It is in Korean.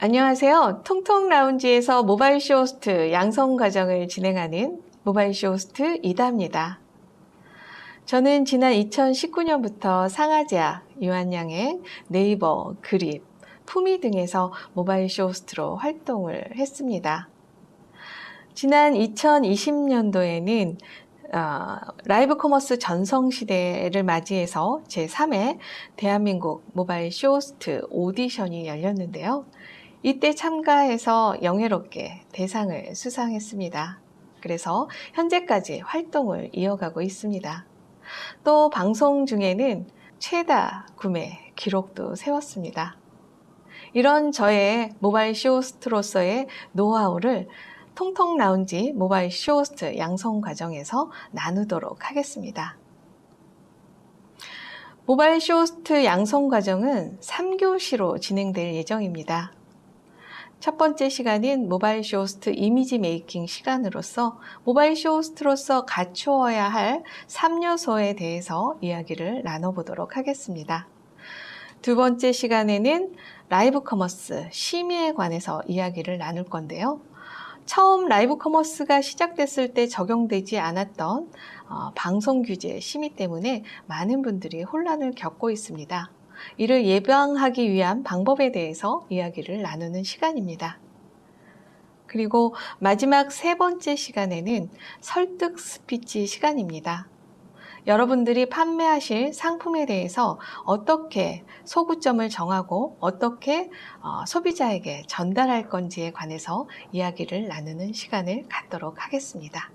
안녕하세요. 통통 라운지에서 모바일 쇼호스트 양성 과정을 진행하는 모바일 쇼호스트 이다입니다. 저는 지난 2019년부터 상하제약, 유한양행, 네이버, 그립, 품위 등에서 모바일 쇼호스트로 활동을 했습니다. 지난 2020년도에는 어, 라이브 커머스 전성 시대를 맞이해서 제3회 대한민국 모바일 쇼호스트 오디션이 열렸는데요. 이때 참가해서 영예롭게 대상을 수상했습니다. 그래서 현재까지 활동을 이어가고 있습니다. 또 방송 중에는 최다 구매 기록도 세웠습니다. 이런 저의 모바일 쇼호스트로서의 노하우를 통통 라운지 모바일 쇼호스트 양성 과정에서 나누도록 하겠습니다. 모바일 쇼호스트 양성 과정은 3교시로 진행될 예정입니다. 첫 번째 시간은 모바일 쇼호스트 이미지 메이킹 시간으로서 모바일 쇼호스트로서 갖추어야 할 3요소에 대해서 이야기를 나눠보도록 하겠습니다. 두 번째 시간에는 라이브 커머스 심의에 관해서 이야기를 나눌 건데요. 처음 라이브 커머스가 시작됐을 때 적용되지 않았던 어, 방송 규제 심의 때문에 많은 분들이 혼란을 겪고 있습니다. 이를 예방하기 위한 방법에 대해서 이야기를 나누는 시간입니다. 그리고 마지막 세 번째 시간에는 설득 스피치 시간입니다. 여러분들이 판매하실 상품에 대해서 어떻게 소구점을 정하고 어떻게 어, 소비자에게 전달할 건지에 관해서 이야기를 나누는 시간을 갖도록 하겠습니다.